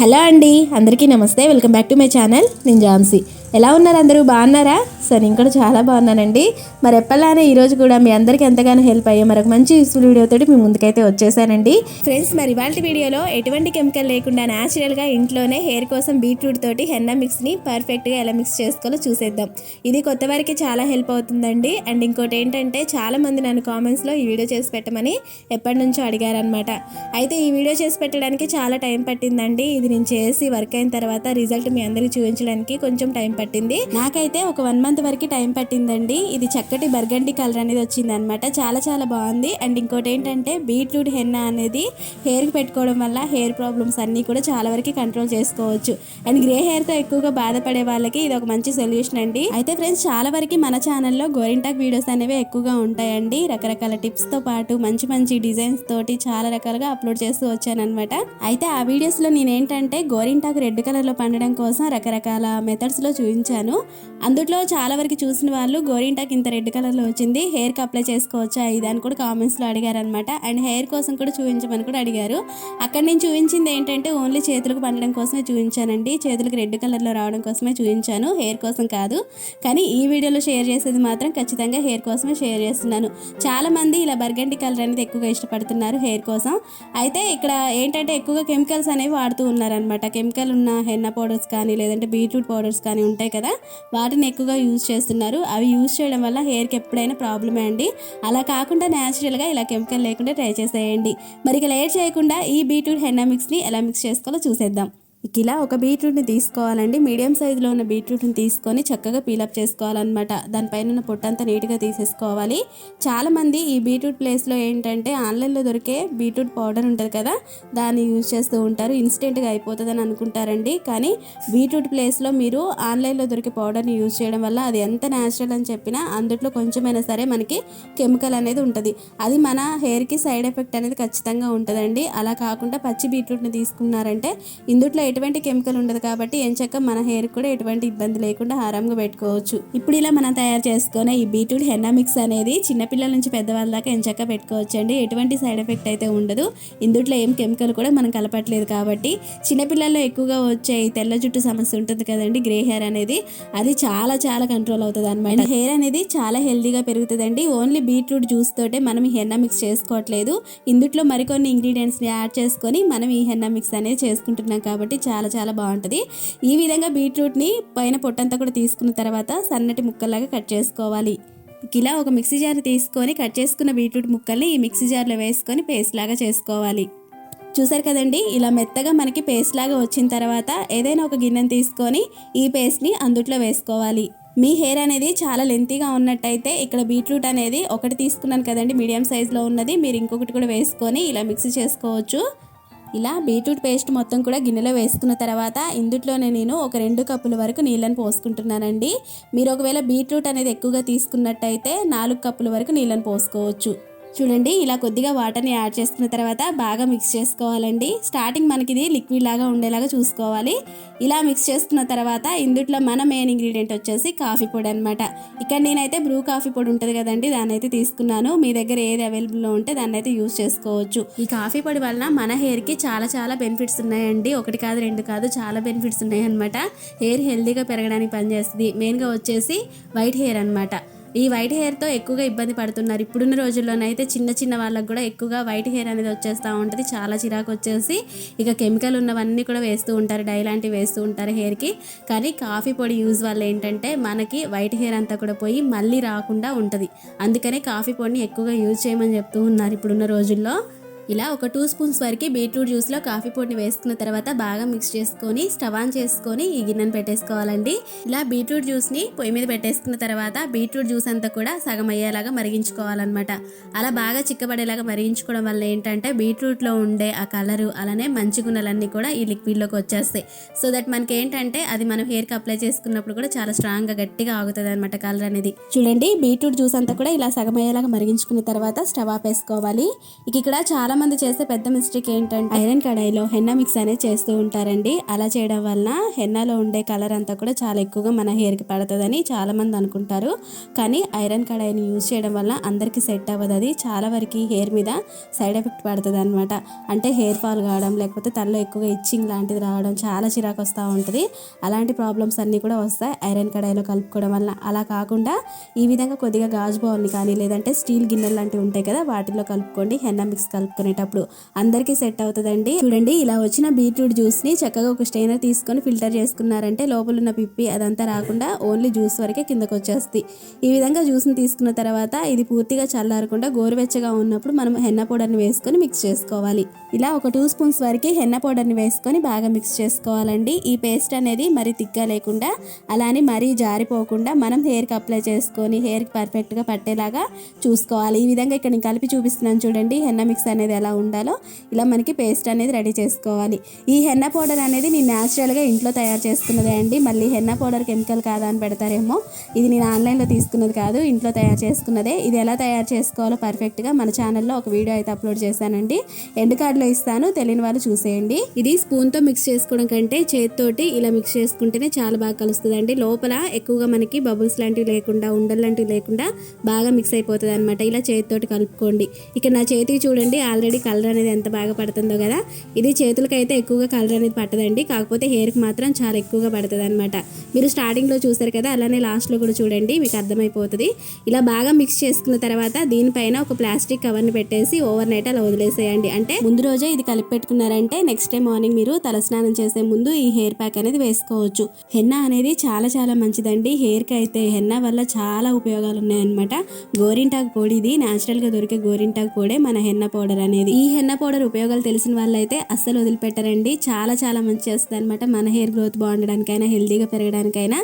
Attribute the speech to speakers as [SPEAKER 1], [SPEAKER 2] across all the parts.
[SPEAKER 1] Hello అండి అందరికీ నమస్తే. Welcome back to my channel. నేను ఝాన్సీ. ఎలా ఉన్నారు అందరూ? బాగున్నారా? సో నేను కూడా చాలా బాగున్నానండి. మరి ఎప్పటిలానే ఈరోజు కూడా మీ అందరికీ ఎంతగానో హెల్ప్ అయ్యే మరొక మంచి యూస్ఫుల్ వీడియోతో మీ ముందుకైతే వచ్చేసానండి. ఫ్రెండ్స్ మరి ఇవాళ వీడియోలో ఎటువంటి కెమికల్ లేకుండా న్యాచురల్గా ఇంట్లోనే హెయిర్ కోసం బీట్రూట్ తోటి హెన్నా మిక్స్ని పర్ఫెక్ట్గా ఎలా మిక్స్ చేసుకోవాలో చూసేద్దాం. ఇది కొత్త వారికి చాలా హెల్ప్ అవుతుందండి. అండ్ ఇంకోటి ఏంటంటే చాలామంది నన్ను కామెంట్స్లో ఈ వీడియో చేసి పెట్టమని ఎప్పటి నుంచో అడిగారనమాట అయితే ఈ వీడియో చేసి పెట్టడానికి చాలా టైం పట్టిందండి. ఇది నేను చేసి వర్క్ అయిన తర్వాత రిజల్ట్ మీ అందరికీ చూపించడానికి కొంచెం టైం పట్టింది. నాకైతే ఒక వన్ మంత్ వరకు టైం పట్టిందండి. ఇది చక్కటి బర్గండి కలర్ అనేది వచ్చింది అనమాట చాలా చాలా బాగుంది. అండ్ ఇంకోటి ఏంటంటే బీట్రూట్ హెన్నా అనేది హెయిర్కి పెట్టుకోవడం వల్ల హెయిర్ ప్రాబ్లమ్స్ అన్నీ కూడా చాలా వరకు కంట్రోల్ చేసుకోవచ్చు. అండ్ గ్రే హెయిర్తో ఎక్కువగా బాధపడే వాళ్ళకి ఇది ఒక మంచి సొల్యూషన్ అండి. అయితే ఫ్రెండ్స్ చాలా వరకు మన ఛానల్లో గోరింటాక్ వీడియోస్ అనేవి ఎక్కువగా ఉంటాయండి. రకరకాల టిప్స్తో పాటు మంచి మంచి డిజైన్స్ తోటి చాలా రకాలుగా అప్లోడ్ చేస్తూ వచ్చాను అనమాట అయితే ఆ వీడియోస్లో నేను ఏంటంటే గోరింటాకు రెడ్ కలర్లో పండడం కోసం రకరకాల మెథడ్స్లో చూపించాను అందులో చాలా వరకు చూసిన వాళ్ళు గోరింటాకు ఇంత రెడ్ కలర్లో వచ్చింది హెయిర్కి అప్లై చేసుకోవచ్చా ఇది అని కూడా కామెంట్స్లో అడిగారు అనమాట అండ్ హెయిర్ కోసం కూడా చూపించమని కూడా అడిగారు. అక్కడ నేను చూపించింది ఏంటంటే ఓన్లీ చేతులకు పండడం కోసమే చూపించానండి. చేతులకు రెడ్ కలర్లో రావడం కోసమే చూపించాను హెయిర్ కోసం కాదు. కానీ ఈ వీడియోలో షేర్ చేసేది మాత్రం ఖచ్చితంగా హెయిర్ కోసమే షేర్ చేస్తున్నాను. చాలా మంది ఇలా బర్గండి కలర్ అనేది ఎక్కువగా ఇష్టపడుతున్నారు హెయిర్ కోసం. అయితే ఇక్కడ ఏంటంటే ఎక్కువగా కెమికల్స్ అనేవి వాడుతూ ఉన్నారనమాట కెమికల్ ఉన్న హెన్న పౌడర్స్ కానీ లేదంటే బీట్రూట్ పౌడర్స్ కానీ ఉంటాయి కదా వాటిని ఎక్కువగా యూజ్ చేస్తున్నారు. అవి యూజ్ చేయడం వల్ల హెయిర్కి ఎప్పుడైనా ప్రాబ్లమే అండి? అలా కాకుండా న్యాచురల్గా ఇలా కెమికల్ లేకుండా ట్రై చేసేయండి. మరి ఇక లేట్ చేయకుండా ఈ బీట్రూట్ హెన్నా మిక్స్ని ఎలా మిక్స్ చేసుకోవాలో చూసేద్దాం. ఇలా ఒక బీట్రూట్ని తీసుకోవాలండి. మీడియం సైజులో ఉన్న బీట్రూట్ని తీసుకొని చక్కగా పీలప్ చేసుకోవాలన్నమాట. దానిపైన ఉన్న పొట్టంతా నీట్గా తీసేసుకోవాలి. చాలామంది ఈ బీట్రూట్ ప్లేస్లో ఏంటంటే ఆన్లైన్లో దొరికే బీట్రూట్ పౌడర్ ఉంటుంది కదా దాన్ని యూజ్ చేస్తూ ఉంటారు. ఇన్స్టెంట్గా అయిపోతుందని అనుకుంటారండి. కానీ బీట్రూట్ ప్లేస్లో మీరు ఆన్లైన్లో దొరికే పౌడర్ని యూజ్ చేయడం వల్ల అది ఎంత న్యాచురల్ అని చెప్పినా అందుట్లో కొంచెమైనా సరే మనకి కెమికల్ అనేది ఉంటుంది. అది మన హెయిర్కి సైడ్ ఎఫెక్ట్ అనేది ఖచ్చితంగా ఉంటుందండి. అలా కాకుండా పచ్చి బీట్రూట్ని తీసుకున్నారంటే ఇందుట్లో ఎటువంటి కెమికల్ ఉండదు కాబట్టి ఎంచక్క మన హెయిర్ కూడా ఎటువంటి ఇబ్బంది లేకుండా ఆరాంగా పెట్టుకోవచ్చు. ఇప్పుడు ఇలా మనం తయారు చేసుకునే ఈ బీట్రూట్ హెన్నా మిక్స్ అనేది చిన్నపిల్లల నుంచి పెద్దవాళ్ళ దాకా ఎంచక్క పెట్టుకోవచ్చు అండి ఎటువంటి సైడ్ ఎఫెక్ట్ అయితే ఉండదు. ఇందుట్లో ఏం కెమికల్ కూడా మనం కలపట్లేదు కాబట్టి చిన్నపిల్లల్లో ఎక్కువగా వచ్చే ఈ తెల్ల జుట్టు సమస్య ఉంటుంది కదండి గ్రే హెయిర్ అనేది. అది చాలా చాలా కంట్రోల్ అవుతుంది అనమాట హెయిర్ అనేది చాలా హెల్దీగా పెరుగుతుందండి. ఓన్లీ బీట్రూట్ జ్యూస్ తోటే మనం ఈ హెన్నా మిక్స్ చేసుకోవట్లేదు. ఇందుట్లో మరికొన్ని ఇంగ్రీడియంట్స్ని యాడ్ చేసుకొని మనం ఈ హెన్నా మిక్స్ అనేది చేసుకుంటున్నాం కాబట్టి చాలా చాలా బాగుంటుంది. ఈ విధంగా బీట్రూట్ని పైన పొట్టంతా కూడా తీసుకున్న తర్వాత సన్నటి ముక్కల్లాగా కట్ చేసుకోవాలి. ఇలా ఒక మిక్సీ జార్ తీసుకొని కట్ చేసుకున్న బీట్రూట్ ముక్కల్ని ఈ మిక్సీ జార్లో వేసుకొని పేస్ట్ లాగా చేసుకోవాలి. చూసారు కదండి ఇలా మెత్తగా మనకి పేస్ట్ లాగా వచ్చిన తర్వాత ఏదైనా ఒక గిన్నెను తీసుకొని ఈ పేస్ట్ని అందుట్లో వేసుకోవాలి. మీ హెయిర్ అనేది చాలా లెంతీగా ఉన్నట్టయితే ఇక్కడ బీట్రూట్ అనేది ఒకటి తీసుకున్నాను కదండి మీడియం సైజులో ఉన్నది. మీరు ఇంకొకటి కూడా వేసుకొని ఇలా మిక్స్ చేసుకోవచ్చు. ఇలా బీట్రూట్ పేస్ట్ మొత్తం కూడా గిన్నెలో వేసుకున్న తర్వాత ఇందుట్లోనే నేను ఒక రెండు కప్పుల వరకు నీళ్ళని పోసుకుంటున్నానండి. మీరు ఒకవేళ బీట్రూట్ అనేది ఎక్కువగా తీసుకున్నట్టయితే నాలుగు కప్పుల వరకు నీళ్ళని పోసుకోవచ్చు. చూడండి ఇలా కొద్దిగా వాటర్ని యాడ్ చేసుకున్న తర్వాత బాగా మిక్స్ చేసుకోవాలండి. స్టార్టింగ్ మనకి ఇది లిక్విడ్ లాగా ఉండేలాగా చూసుకోవాలి. ఇలా మిక్స్ చేసుకున్న తర్వాత ఇందుట్లో మన మెయిన్ ఇంగ్రీడియంట్ వచ్చేసి కాఫీ పొడి అనమాట ఇక్కడ నేనైతే బ్రూ కాఫీ పొడి ఉంటుంది కదండి దాన్ని అయితే తీసుకున్నాను. మీ దగ్గర ఏది అవైలబుల్లో ఉంటే దాన్ని అయితే యూస్ చేసుకోవచ్చు. ఈ కాఫీ పొడి వలన మన హెయిర్కి చాలా చాలా బెనిఫిట్స్ ఉన్నాయండి. ఒకటి కాదు రెండు కాదు చాలా బెనిఫిట్స్ ఉన్నాయి అనమాట హెయిర్ హెల్దీగా పెరగడానికి పనిచేస్తుంది. మెయిన్గా వచ్చేసి వైట్ హెయిర్ అనమాట ఈ వైట్ హెయిర్తో ఎక్కువగా ఇబ్బంది పడుతున్నారు. ఇప్పుడున్న రోజుల్లోనైతే చిన్న చిన్న వాళ్ళకు కూడా ఎక్కువగా వైట్ హెయిర్ అనేది వచ్చేస్తూ ఉంటుంది. చాలా చిరాకు వచ్చేసి ఇక కెమికల్ ఉన్నవన్నీ కూడా వేస్తూ ఉంటారు. డై లాంటివి వేస్తూ ఉంటారు హెయిర్కి. కానీ కాఫీ పొడి యూజ్ వల్ల ఏంటంటే మనకి వైట్ హెయిర్ అంతా కూడా పోయి మళ్ళీ రాకుండా ఉంటుంది. అందుకనే కాఫీ పొడిని ఎక్కువగా యూజ్ చేయమని చెప్తూ ఉన్నారు ఇప్పుడున్న రోజుల్లో. ఇలా ఒక టూ స్పూన్స్ వరకు బీట్రూట్ జ్యూస్లో కాఫీ పొడిని వేసుకున్న తర్వాత బాగా మిక్స్ చేసుకొని స్టవ్ ఆన్ చేసుకొని ఈ గిన్నెను పెట్టేసుకోవాలండి. ఇలా బీట్రూట్ జ్యూస్ని పొయ్యి మీద పెట్టేసుకున్న తర్వాత బీట్రూట్ జ్యూస్ అంతా కూడా సగం అయ్యేలాగా మరిగించుకోవాలన్నమాట. అలా బాగా చిక్కబడేలాగా మరిగించుకోవడం వల్ల ఏంటంటే బీట్రూట్లో ఉండే ఆ కలరు అలానే మంచి గుణాలన్నీ కూడా ఈ లిక్విడ్లోకి వచ్చేస్తాయి. సో దట్ మనకి ఏంటంటే అది మనం హెయిర్కి అప్లై చేసుకున్నప్పుడు కూడా చాలా స్ట్రాంగ్గా గట్టిగా ఆగుతుంది అనమాట కలర్ అనేది. చూడండి బీట్రూట్ జ్యూస్ అంతా కూడా ఇలా సగం అయ్యేలాగా మరిగించుకున్న తర్వాత స్టవ్ ఆపేసుకోవాలి ఇక ఇక్కడ చాలా
[SPEAKER 2] చాలా మంది చేసే పెద్ద మిస్టేక్ ఏంటంటే ఐరన్ కడాయిలో హెన్నా మిక్స్ అనేది చేస్తూ ఉంటారండి. అలా చేయడం వలన హెన్నాలో ఉండే కలర్ అంతా కూడా చాలా ఎక్కువగా మన హెయిర్కి పడుతుందని చాలా మంది అనుకుంటారు. కానీ ఐరన్ కడాయిని యూజ్ చేయడం వల్ల అందరికీ సెట్ అవ్వదు. అది చాలా వరకు హెయిర్ మీద సైడ్ ఎఫెక్ట్ పడుతుంది అనమాట అంటే హెయిర్ ఫాల్ కావడం లేకపోతే తలలో ఎక్కువగా ఇచ్చింగ్ లాంటిది రావడం చాలా చిరాకు వస్తూ ఉంటుంది. అలాంటి ప్రాబ్లమ్స్ అన్నీ కూడా వస్తాయి ఐరన్ కడాయిలో కలుపుకోవడం వల్ల అలా కాకుండా ఈ విధంగా కొద్దిగా గాజు బౌల్ని కానీ లేదంటే స్టీల్ గిన్నెలు లాంటివి ఉంటాయి కదా వాటిలో కలుపుకోండి. హెన్నా మిక్స్ చేసుకునేటప్పుడు అందరికీ సెట్ అవుతుందండి. చూడండి ఇలా వచ్చిన బీట్రూట్ జ్యూస్ని చక్కగా ఒక స్టెయినర్ తీసుకొని ఫిల్టర్ చేసుకున్నారంటే లోపల ఉన్న పిప్పి అదంతా రాకుండా ఓన్లీ జ్యూస్ వరకే కిందకు వచ్చేస్తుంది ఈ విధంగా జ్యూస్ని తీసుకున్న తర్వాత ఇది పూర్తిగా చల్లారకుండా గోరువెచ్చగా ఉన్నప్పుడు మనం హెన్న పౌడర్ని వేసుకొని మిక్స్ చేసుకోవాలి. ఇలా ఒక టూ స్పూన్స్ వరకు హెన్న పౌడర్ని వేసుకొని బాగా మిక్స్ చేసుకోవాలండి. ఈ పేస్ట్ అనేది మరి తిక్గా లేకుండా అలానే మరీ జారిపోకుండా మనం హెయిర్కి అప్లై చేసుకొని హెయిర్కి పర్ఫెక్ట్గా పట్టేలాగా చూసుకోవాలి. ఈ విధంగా ఇక్కడ నేను కలిపి చూపిస్తున్నాను చూడండి హెన్న మిక్స్ అనేది ఎలా ఉండాలో. ఇలా మనకి పేస్ట్ అనేది రెడీ చేసుకోవాలి. ఈ హెన్న పౌడర్ అనేది నేను న్యాచురల్గా ఇంట్లో తయారు చేసుకున్నదే అండి. మళ్ళీ హెన్న పౌడర్ కెమికల్ కాదా అని పెడతారేమో. ఇది నేను ఆన్లైన్లో తీసుకున్నది కాదు ఇంట్లో తయారు చేసుకున్నదే. ఇది ఎలా తయారు చేసుకోవాలో పర్ఫెక్ట్గా మన ఛానల్లో ఒక వీడియో అయితే అప్లోడ్ చేశానండి. ఎండ్ లో ఇస్తాను తెలియని వాళ్ళు చూసేయండి. ఇది స్పూన్తో మిక్స్ చేసుకోవడం కంటే చేతితోటి ఇలా మిక్స్ చేసుకుంటేనే చాలా బాగా కలుస్తుందండి. లోపల ఎక్కువగా మనకి బబుల్స్ లాంటివి లేకుండా ఉండలు లాంటివి లేకుండా బాగా మిక్స్ అయిపోతుంది అనమాట ఇలా చేతితోటి కలుపుకోండి. ఇక్కడ నా చేతికి చూడండి ఆల్రెడీ కలర్ అనేది ఎంత బాగా పడుతుందో కదా. ఇది చేతులకి అయితే ఎక్కువగా కలర్ అనేది పట్టదండి. కాకపోతే హెయిర్కి మాత్రం చాలా ఎక్కువగా పడుతుంది అనమాట మీరు స్టార్టింగ్లో చూసారు కదా అలానే లాస్ట్లో కూడా చూడండి మీకు అర్థమైపోతుంది. ఇలా బాగా మిక్స్ చేసుకున్న తర్వాత దీనిపైన ఒక ప్లాస్టిక్ కవర్ని పెట్టేసి ఓవర్ నైట్ అలా వదిలేసేయండి. అంటే ముందు రోజే ఇది కలిపి పెట్టుకున్నారంటే నెక్స్ట్ డే మార్నింగ్ మీరు తలస్నానం చేసే ముందు ఈ హెయిర్ ప్యాక్ అనేది వేసుకోవచ్చు. హెన్నా అనేది చాలా చాలా మంచిదండి. హెయిర్కి అయితే హెన్నా వల్ల చాలా ఉపయోగాలు ఉన్నాయన్నమాట గోరింటాకు పొడి ఇది న్యాచురల్గా దొరికే గోరింటాకు పొడే మన హెన్న పౌడర్ అనేది. ఈ హెన్న పౌడర్ ఉపయోగాలు తెలిసిన వాళ్ళైతే అస్సలు వదిలిపెట్టరండి. చాలా చాలా మంచి చేస్తుంది అనమాట మన హెయిర్ గ్రోత్ బాగుండడానికైనా హెల్దీగా పెరగడానికైనా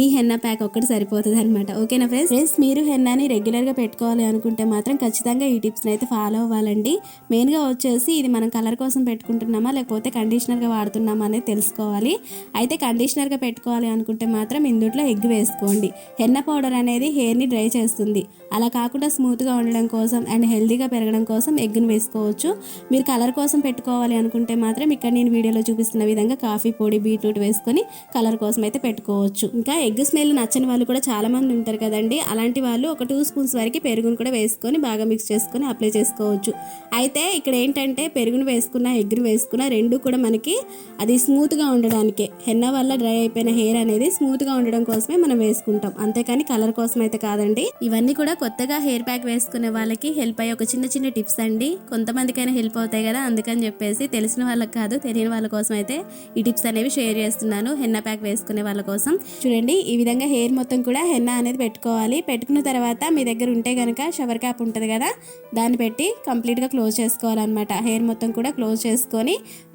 [SPEAKER 2] ఈ హెన్న ప్యాక్ ఒక్కటి సరిపోతుంది అనమాట ఓకేనా ఫ్రెండ్స్ ఫ్రెండ్స్ మీరు హెన్నాని రెగ్యులర్గా పెట్టుకోవాలి అనుకుంటే మాత్రం ఖచ్చితంగా ఈ టిప్స్ అయితే ఫాలో అవ్వాలండి. మెయిన్గా వచ్చేసి ఇది మనం కలర్ కోసం పెట్టుకుంటున్నామా లేకపోతే కండిషనర్గా వాడుతున్నామా అనేది తెలుసుకోవాలి. అయితే కండిషనర్గా పెట్టుకోవాలి అనుకుంటే మాత్రం ఇందుట్లో ఎగ్ వేసుకోండి. హెన్న పౌడర్ అనేది హెయిర్ని డ్రై చేస్తుంది. అలా కాకుండా స్మూత్గా ఉండడం కోసం అండ్ హెల్దీగా పెరగడం కోసం ఎగ్గును వేసుకోవచ్చు. మీరు కలర్ కోసం పెట్టుకోవాలి అనుకుంటే మాత్రం ఇక్కడ నేను వీడియోలో చూపిస్తున్న విధంగా కాఫీ పొడి బీట్రూట్ వేసుకొని కలర్ కోసం అయితే పెట్టుకోవచ్చు. ఇంకా ఎగ్ స్మెల్ నచ్చని వాళ్ళు కూడా చాలామంది ఉంటారు కదండి. అలాంటి వాళ్ళు ఒక టూ స్పూన్స్ వరకు పెరుగును కూడా వేసుకొని బాగా మిక్స్ చేసుకొని అప్లై చేసుకోవచ్చు. అయితే ఇక్కడ ఏంటంటే పెరుగును వేసుకున్న ఎగ్గును వేసుకున్న రెండు కూడా మనకి అది స్మూత్గా ఉండడానికే. హెన్న వల్ల డ్రై అయిపోయిన హెయిర్ అనేది స్మూత్గా ఉండడం కోసమే మనం వేసుకుంటాం. అంతేకాని కలర్ కోసం అయితే కాదండి. ఇవన్నీ కూడా కొత్తగా హెయిర్ ప్యాక్ వేసుకునే వాళ్ళకి హెల్ప్ అయ్యే ఒక చిన్న చిన్న టిప్స్ అండి. కొంతమందికైనా హెల్ప్ అవుతాయి కదా అందుకని చెప్పేసి తెలిసిన వాళ్ళకి కాదు తెలియని వాళ్ళ కోసం అయితే ఈ టిప్స్ అనేవి షేర్ చేస్తున్నాను హెన్న ప్యాక్ వేసుకునే వాళ్ళ కోసం. చూడండి ఈ విధంగా హెయిర్ మొత్తం కూడా హెన్న అనేది పెట్టుకోవాలి. పెట్టుకున్న తర్వాత మీ దగ్గర ఉంటే కనుక షవర్ క్యాప్ ఉంటుంది కదా దాన్ని పెట్టి కంప్లీట్గా క్లోజ్ చేసుకోవాలన్నమాట. హెయిర్ మొత్తం కూడా క్లోజ్ చేసుకొని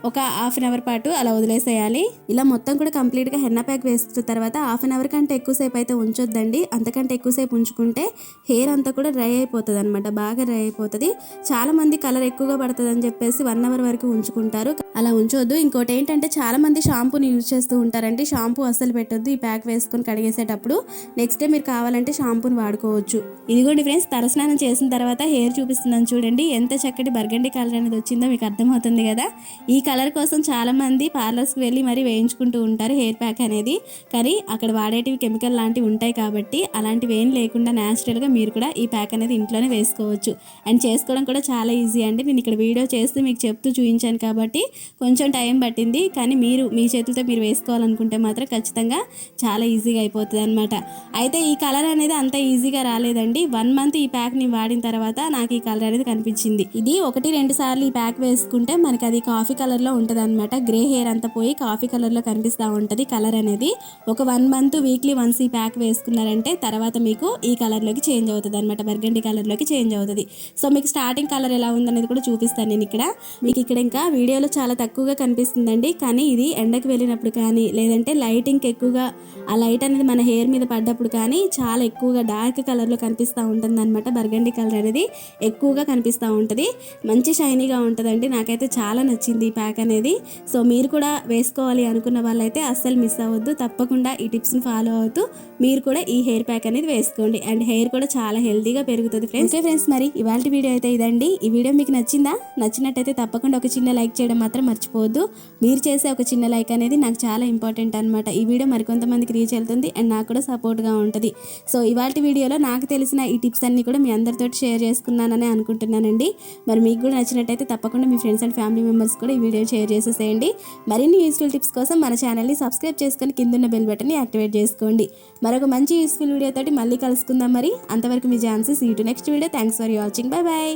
[SPEAKER 2] ఒక హాఫ్ అన్ అవర్ పాటు అలా వదిలేసేయాలి. ఇలా మొత్తం కూడా కంప్లీట్గా హెన్న ప్యాక్ వేసుకున్న తర్వాత హాఫ్ అన్ అవర్ కంటే ఎక్కువసేపు అయితే ఉంచొద్దండి. అంతకంటే ఎక్కువసేపు ఉంచుకుంటే హెయిర్ అంతా కూడా డ్రై అయిపోతుంది అనమాట బాగా డ్రై అయిపోతుంది. చాలా మంది కలర్ ఎక్కువగా పడుతుంది అని చెప్పేసి వన్ అవర్ వరకు ఉంచుకుంటారు. అలా ఉంచొద్దు. ఇంకోటి ఏంటంటే చాలా మంది షాంపూని యూజ్ చేస్తూ ఉంటారండి. షాంపూ అస్సలు పెట్టొద్దు. ఈ ప్యాక్ వేసుకొని కడిగేసేటప్పుడు నెక్స్ట్ డే మీరు కావాలంటే షాంపూని వాడుకోవచ్చు. ఇదిగోండి ఫ్రెండ్స్ తలస్నానం చేసిన తర్వాత హెయిర్ చూపిస్తున్నాను చూడండి. ఎంత చక్కటి బర్గండి కలర్ అనేది వచ్చిందో మీకు అర్థమవుతుంది కదా? ఈ కలర్ కోసం చాలామంది పార్లర్స్కి వెళ్ళి మరి వేయించుకుంటూ ఉంటారు హెయిర్ ప్యాక్ అనేది. కానీ అక్కడ వాడేటివి కెమికల్ లాంటివి ఉంటాయి కాబట్టి అలాంటివి ఏం లేకుండా న్యాచురల్గా మీరు కూడా ఈ ప్యాక్ అనేది ఇంట్లోనే వేసుకోవచ్చు. అండ్ చేసుకోవడం కూడా చాలా ఈజీ అండి. నేను ఇక్కడ వీడియో చేస్తూ మీకు చెప్తూ చూపించాను కాబట్టి కొంచెం టైం పట్టింది. కానీ మీరు మీ చేతులతో మీరు వేసుకోవాలనుకుంటే మాత్రం ఖచ్చితంగా చాలా ఈజీగా అయిపోతుంది అనమాట అయితే ఈ కలర్ అనేది అంత ఈజీగా రాలేదండి. వన్ మంత్ ఈ ప్యాక్ని వాడిన తర్వాత నాకు ఈ కలర్ అనేది కనిపించింది. ఇది ఒకటి రెండు సార్లు ఈ ప్యాక్ వేసుకుంటే మనకి అది కాఫీ కలర్లో ఉంటుంది అనమాట గ్రే హెయిర్ అంతా పోయి కాఫీ కలర్లో కనిపిస్తూ ఉంటుంది. కలర్ అనేది ఒక వన్ మంత్ వీక్లీ వన్స్ ఈ ప్యాక్ వేసుకున్నారంటే తర్వాత మీకు ఈ కలర్లోకి చేంజ్ అవుతుంది అనమాట బర్గండి కలర్లోకి చేంజ్ అవుతుంది. సో మీకు స్టార్టింగ్ కలర్ ఎలా ఉందనేది కూడా చూపిస్తాను నేను ఇక్కడ. మీకు ఇక్కడ ఇంకా వీడియోలో చాలా తక్కువగా కనిపిస్తుందండి. కానీ ఇది ఎండకు వెళ్ళినప్పుడు కానీ లేదంటే లైటింగ్ ఎక్కువగా ఆ లైట్ అనేది మన హెయిర్ మీద పడ్డప్పుడు కానీ చాలా ఎక్కువగా డార్క్ కలర్లో కనిపిస్తూ ఉంటుంది అనమాట బర్గండి కలర్ అనేది ఎక్కువగా కనిపిస్తూ ఉంటుంది. మంచి షైనీగా ఉంటుందండి. నాకైతే చాలా నచ్చింది ఈ ప్యాక్ అనేది. సో మీరు కూడా వేసుకోవాలి అనుకున్న వాళ్ళైతే అస్సలు మిస్ అవ్వద్దు. తప్పకుండా ఈ టిప్స్ని ఫాలో అవుతూ మీరు కూడా ఈ హెయిర్ ప్యాక్ అనేది వేసుకోండి. అండ్ హెయిర్ కూడా చాలా హెల్తీగా పెరుగుతుంది ఫ్రెండ్స్. ఓకే ఫ్రెండ్స్ మరి ఇవాళ వీడియో అయితే ఇదండి. ఈ వీడియో మీకు నచ్చిందా? నచ్చినట్టయితే తప్పకుండా ఒక చిన్న లైక్ చేయడం మాత్రం మర్చిపోవద్దు. మీరు చేసే ఒక చిన్న లైక్ అనేది నాకు చాలా ఇంపార్టెంట్ అనమాట ఈ వీడియో మరికొంతమందికి రీచ్ వెళ్తుంది అండ్ నాకు కూడా సపోర్ట్గా ఉంటుంది. సో ఇవాళ వీడియోలో నాకు తెలిసిన ఈ టిప్స్ అన్ని కూడా మీ అందరితో షేర్ చేసుకున్నానని అనుకుంటున్నానండి. మరి మీకు కూడా నచ్చినట్టయితే తప్ప తప్పకుండా మీ ఫ్రెండ్స్ అండ్ ఫ్యామిలీ మెంబర్స్ కూడా ఈ వీడియో షేర్ చేసేసేయండి. మరిన్ని యూస్ఫుల్ టిప్స్ కోసం మన ఛానల్ని సబ్స్క్రైబ్ చేసుకొని కిందున్న బెల్ బటన్ని యాక్టివేట్ చేసుకోండి. మరొక మంచి యూస్ఫుల్ వీడియో తోటి మళ్ళీ కలుసుకుందాం మరి. అంతవరకు మీ ఛాన్సెస్ ఈ to next video thanks for watching bye bye